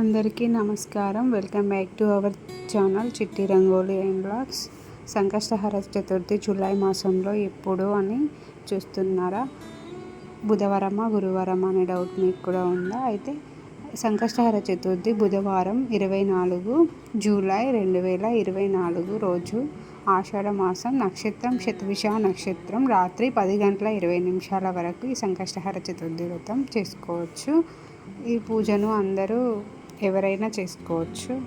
అందరికీ నమస్కారం. Welcome back to our channel Chitti Rangoli and blogs. Sankashtahara Chaturthi July మాసంలో ఎప్పుడు అని చూస్తున్నారా? బుధవారమా గురువారమా అనే డౌట్ మీకు కూడా ఉందా? అయితే సంకష్టహర చతుర్థి బుధవారం ఇరవై నాలుగు జూలై రెండు వేల ఇరవై నాలుగు రోజు ఆషాఢ మాసం. నక్షత్రం శతవిష నక్షత్రం రాత్రి పది గంటల ఇరవై నిమిషాల వరకు ఈ సంకష్టహర చతుర్థి వ్రతం చేసుకోవచ్చు. ఈ పూజను అందరూ ఎవరైనా చేసుకోవచ్చు.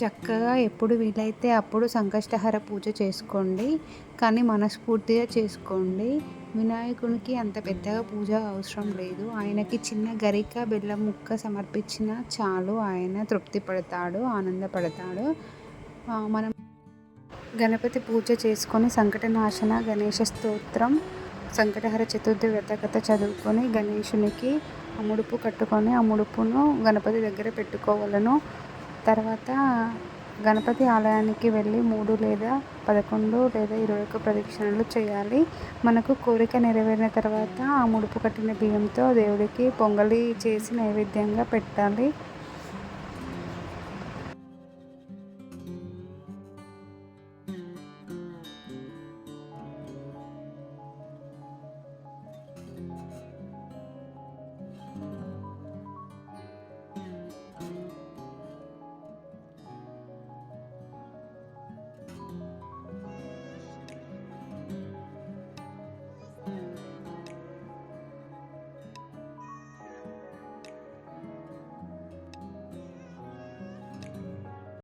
చక్కగా ఎప్పుడు వీలైతే అప్పుడు సంకష్టహర పూజ చేసుకోండి. కానీ మనస్ఫూర్తిగా చేసుకోండి. వినాయకునికి అంత పెద్దగా పూజ అవసరం లేదు. ఆయనకి చిన్న గరిక బెల్లం ముక్క సమర్పించిన చాలు. ఆయన తృప్తి పడతాడు ఆనందపడతాడు మనం గణపతి పూజ చేసుకొని సంకటనాశన గణేష స్తోత్రం సంకటహర చతుర్థి వ్రతకథ చదువుకొని గణేషునికి ఆ ముడుపు కట్టుకొని ఆ ముడుపును గణపతి దగ్గర పెట్టుకోవాలను. తర్వాత గణపతి ఆలయానికి వెళ్ళి మూడు లేదా పదకొండు లేదా ఇరవై ఒక్క ప్రదక్షిణలు చేయాలి. మనకు కోరిక నెరవేరిన తర్వాత ఆ ముడుపు కట్టిన బియ్యంతో దేవుడికి పొంగలి చేసి నైవేద్యంగా పెట్టాలి.